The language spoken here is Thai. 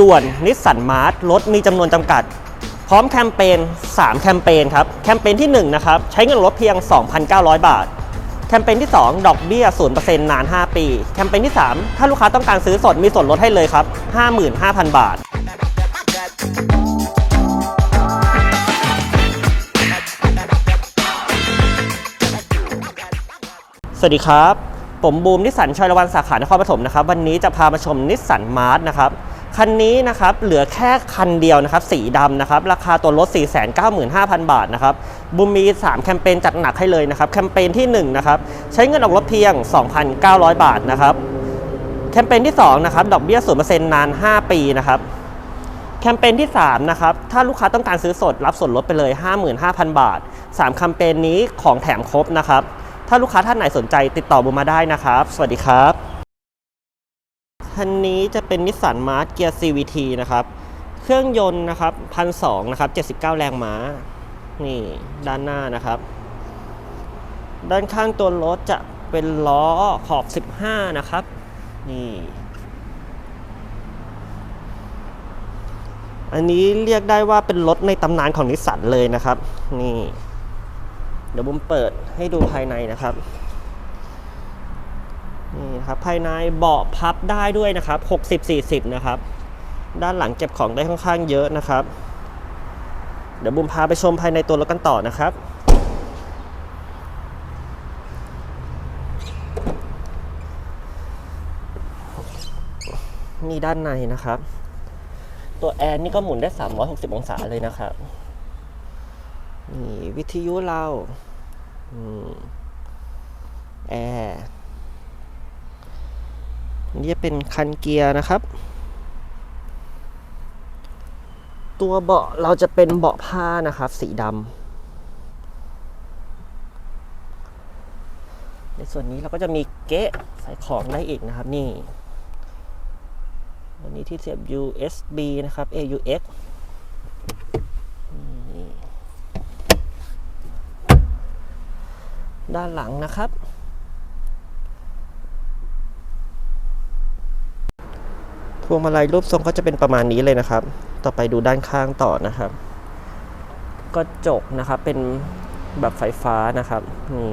ด่วนนิสสันมาร์ทรถมีจำนวนจำกัด พร้อมแคมเปญ3 แคมเปญครับ แคมเปญที่1นะครับใช้เงินลดเพียง 2,900 บาท แคมเปญที่ 2 ดอกเบี้ย 0%นาน 5 ปี แคมเปญที่ 3 ถ้าลูกค้าต้องการซื้อสดมีส่วนลดให้เลยครับ 55,000 บาทสวัสดีครับ ผมบูมนิสสันชอยรวันสาขานครปฐมนะครับ วันนี้จะพามาชมนิสสันมาร์ทนะครับ คันนี้นะครับเหลือแค่คันเดียวนะครับสีดำนะครับราคาตัวรถ 495,000 บาทนะครับบูมมี 3 แคมเปญจัดหนักให้เลยนะครับแคมเปญที่1นะครับใช้เงินออกรถเพียง 2,900 บาทนะครับแคมเปญที่2นะครับดอกเบี้ย0%นาน 5 ปีนะครับแคมเปญที่3นะครับถ้าลูกค้าต้องการซื้อสดรับส่วนลดไปเลย 55,000 บาท 3 แคมเปญนี้ของแถมครบนะครับถ้าลูกค้าท่านไหนสนใจติดต่อบูมมาได้นะครับ สวัสดีครับ คันนี้จะเป็นนิสสันมาร์ทเกียร์ CVT นะครับ เครื่องยนต์นะครับพันสองนะครับ79แรงม้า นี่ด้านหน้านะครับ ด้านข้างตัวรถจะเป็นล้อขอบ15นะครับ นี่ อันนี้เรียกได้ว่าเป็นรถในตำนานของนิสสันเลยนะครับ นี่ เดี๋ยวบุมเปิดให้ดูภายในนะครับ นะครับ ภายในเบาะพับได้ด้วยนะครับ 60-40 นะครับ ด้านหลังเก็บของได้ค่อนข้างเยอะนะครับ เดี๋ยวบุมพาไปชมภายในตัวรถกันต่อนะครับนี่ด้านในนะครับ ตัวแอร์นี่ก็หมุนได้ 360 องศาเลยนะครับ นี่วิทยุเรา อืมแอร์ นี่จะเป็นคันเกียร์นะครับ ตัวเบาะเราจะเป็นเบาะผ้านะครับ สีดำในส่วนนี้เราก็จะมีเก๊ะใส่ของได้อีกนะครับนี่อันนี้ที่เสียบ USB นะครับ AUX ด้านหลังนะครับ วงมาลัยรูปทรงก็จะเป็นประมาณนี้เลยนะครับ ต่อไปดูด้านข้างต่อนะครับ กระจกนะครับเป็นแบบไฟฟ้านะครับนี่